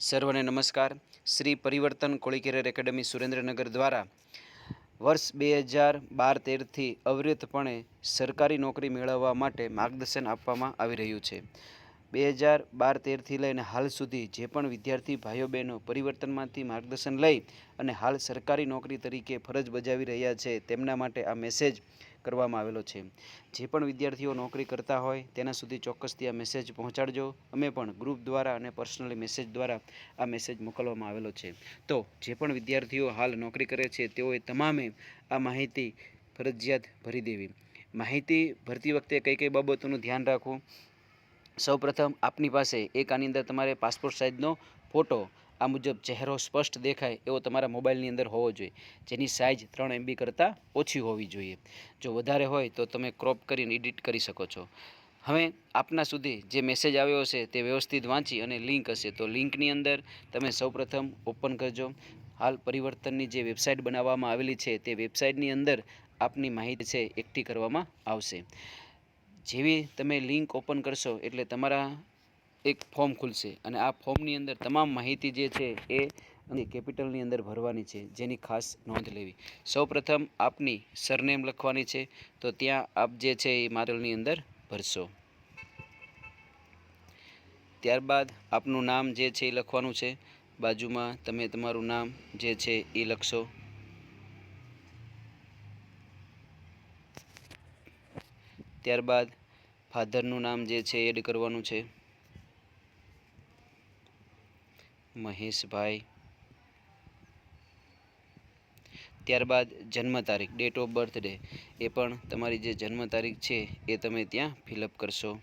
સર્વને નમસ્કાર. શ્રી પરિવર્તન કોળીકેરર એકેડમી સુરેન્દ્રનગર દ્વારા વર્ષ બે હજાર બાર તેરથી અવિરતપણે સરકારી નોકરી મેળવવા માટે માર્ગદર્શન આપવામાં આવી રહ્યું છે. બે હજાર બાર તેરથી લઈને હાલ સુધી જે પણ વિદ્યાર્થી ભાઈઓ બહેનો પરિવર્તનમાંથી માર્ગદર્શન લઈ અને હાલ સરકારી નોકરી તરીકે ફરજ બજાવી રહ્યા છે, તેમના માટે આ મેસેજ કરવામાં આવેલો છે. જે પણ વિદ્યાર્થીઓ નોકરી કરતા હોય તેના સુધી ચોક્કસથી આ મેસેજ પહોંચાડજો. અમે પણ ગ્રુપ દ્વારા અને પર્સનલી મેસેજ દ્વારા આ મેસેજ મોકલવામાં આવેલો છે. તો જે પણ વિદ્યાર્થીઓ હાલ નોકરી કરે છે, તેઓએ તમામે આ માહિતી ફરજિયાત ભરી દેવી. માહિતી ભરતી વખતે કઈ કઈ બાબતોનું ધ્યાન રાખવું? સૌપ્રથમ આપની પાસે એક આની અંદર તમારે પાસપોર્ટ સાઇઝનો ફોટો આ મુજબ ચહેરો સ્પષ્ટ દેખાય એવો તમારા મોબાઈલની અંદર હોવો જોઈએ. જેની સાઇઝ ત્રણ એમબી કરતાં ઓછી હોવી જોઈએ. જો વધારે હોય તો તમે ક્રોપ કરીને એડિટ કરી શકો છો. હવે આપના સુધી જે મેસેજ આવ્યો હશે તે વ્યવસ્થિત વાંચી અને લિંક હશે. તો લિંકની અંદર તમે સૌપ્રથમ ઓપન કરજો. હાલ પરિવર્તનની જે વેબસાઇટ બનાવવામાં આવેલી છે તે વેબસાઇટની અંદર આપની માહિતી છે એકઠી કરવામાં આવશે. જેવી તમે લિંક ઓપન કરશો એટલે તમારા એક ફોર્મ ખુલશે. અને આ ફોર્મની અંદર તમામ માહિતી જે છે એ કેપિટલની અંદર ભરવાની છે, જેની ખાસ નોંધ લેવી. સૌપ્રથમ આપની સરનેમ લખવાની છે, તો ત્યાં આપ જે છે એ મારલની અંદર ભરશો. ત્યારબાદ આપનું નામ જે છે એ લખવાનું છે. બાજુમાં તમે તમારું નામ જે છે એ લખશો. ત્યારબાદ ફાધરનું નામ જે છે, એડ કરવાનું છે. મહેશભાઈ. ત્યારબાદ જન્મ તારીખ ડેટ ઓફ બર્થડે એ પણ તમારી જે જન્મ તારીખ છે, એ તમે ત્યાં ફિલઅપ કરશો.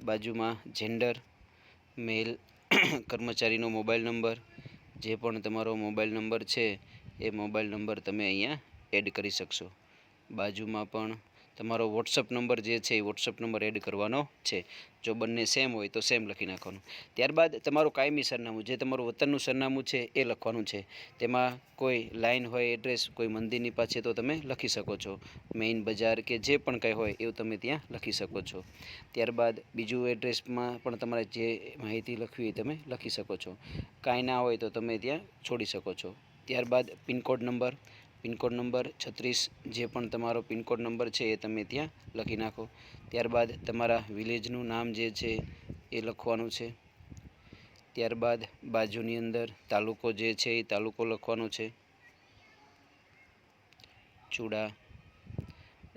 બાજુમાં જેન્ડર મેલ કર્મચારીનો મોબાઈલ નંબર જે પણ તમારો મોબાઈલ નંબર છે, એ મોબાઈલ નંબર તમે અહીંયા એડ કરી શકશો. બાજુમાં પણ તમારો વોટ્સઅપ નંબર જે છે એ વોટ્સઅપ નંબર એડ કરવાનો છે. જો બંને સેમ હોય તો સેમ લખી નાખવાનું. ત્યારબાદ તમારું કાયમી સરનામું, જે તમારું વતનનું સરનામું છે એ લખવાનું છે. તેમાં કોઈ લાઈન હોય એડ્રેસ કોઈ મંદિરની પાસે તો તમે લખી શકો છો. મેઇન બજાર કે જે પણ કંઈ હોય એવું તમે ત્યાં લખી શકો છો. ત્યારબાદ બીજું એડ્રેસમાં પણ તમારે જે માહિતી લખવી એ તમે લખી શકો છો. કાંઈ ના હોય તો તમે ત્યાં છોડી શકો છો. ત્યારબાદ પિનકોડ નંબર પિનકોડ નંબર છત્રીસ, જે પણ તમારો પિનકોડ નંબર છે એ તમે ત્યાં લખી નાખો. ત્યારબાદ તમારા વિલેજનું નામ જે છે એ લખવાનું છે. ત્યારબાદ બાજુની અંદર તાલુકો જે છે એ તાલુકો લખવાનો છે. ચૂડા,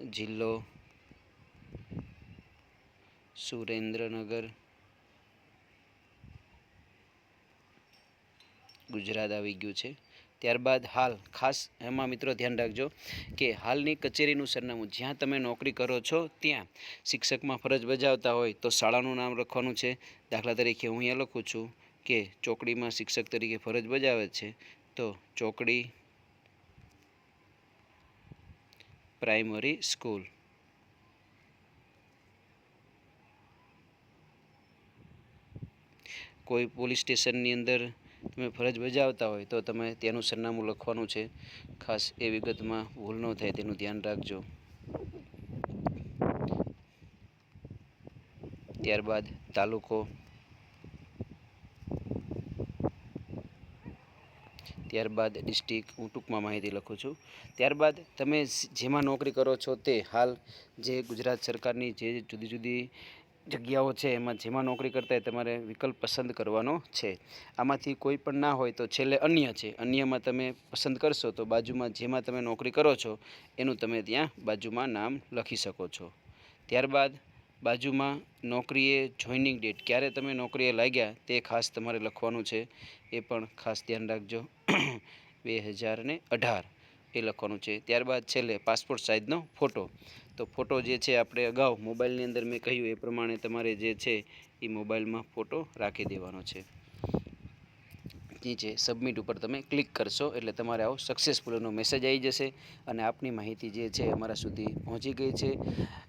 જિલ્લો, સુરેન્દ્રનગર, ગુજરાત આવી ગયું છે. ત્યારબાદ હાલ, ખાસ એમાં મિત્રો ધ્યાન રાખજો કે હાલની કચેરીનું સરનામું જ્યાં તમે નોકરી કરો છો, ત્યાં શિક્ષકમાં ફરજ બજાવતા હોય તો શાળાનું નામ લખવાનું છે. દાખલા તરીકે હું અહીંયા લખું છું કે ચોકડીમાં શિક્ષક તરીકે ફરજ બજાવે છે, તો ચોકડી પ્રાઇમરી સ્કૂલ. કોઈ પોલીસ સ્ટેશનની અંદર તમે ફરજ બજાવતા હોય તો તમે તેનું સરનામું લખવાનું છે. ખાસ એ વિગતમાં ભૂલ ન થાય, તેનું ધ્યાન રાખજો. ત્યારબાદ તાલુકો. ત્યારબાદ ડિસ્ટ્રિક્ટ, હું ટૂંકમાં માહિતી લખું છું. ત્યારબાદ તમે જેમાં નોકરી કરો છો તે હાલ જે ગુજરાત સરકારની જે જુદી જુદી જગ્યાઓ છે એમાં જેમાં નોકરી કરતા હોય તમારે વિકલ્પ પસંદ કરવાનો છે. આમાંથી કોઈ પણ ના હોય તો છેલ્લે અન્ય છે. અન્યમાં તમે પસંદ કરશો તો બાજુમાં જેમાં તમે નોકરી કરો છો, એનું તમે ત્યાં બાજુમાં નામ લખી શકો છો. ત્યારબાદ બાજુમાં નોકરીએ જોઈનિંગ ડેટ. ક્યારે તમે નોકરીએ લાગ્યા તે ખાસ તમારે લખવાનું છે. એ પણ ખાસ ધ્યાન રાખજો. બે હજાર અઢાર એ લખવાનું છે. ત્યારબાદ છેલ્લે પાસપોર્ટ સાઇઝનો ફોટો. તો ફોટો જે છે આપણે અગાઉ મોબાઈલની અંદર મેં કહ્યું એ પ્રમાણે તમારે જે છે એ મોબાઈલમાં ફોટો રાખી દેવાનો છે. નીચે સબમિટ ઉપર તમે ક્લિક કરશો એટલે તમારે આવો સક્સેસફુલનો મેસેજ આવી જશે અને આપની માહિતી જે છે અમારા સુધી પહોંચી ગઈ છે.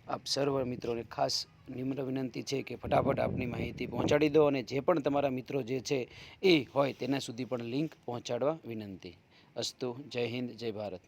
આપ સર્વ મિત્રોને ખાસ નિમ્ન વિનંતી છે કે ફટાફટ આપની માહિતી પહોંચાડી દો અને જે પણ તમારા મિત્રો જે છે એ હોય તેના સુધી પણ લિંક પહોંચાડવા વિનંતી. અસ્તુ, જય હિન્દ, જય ભારત.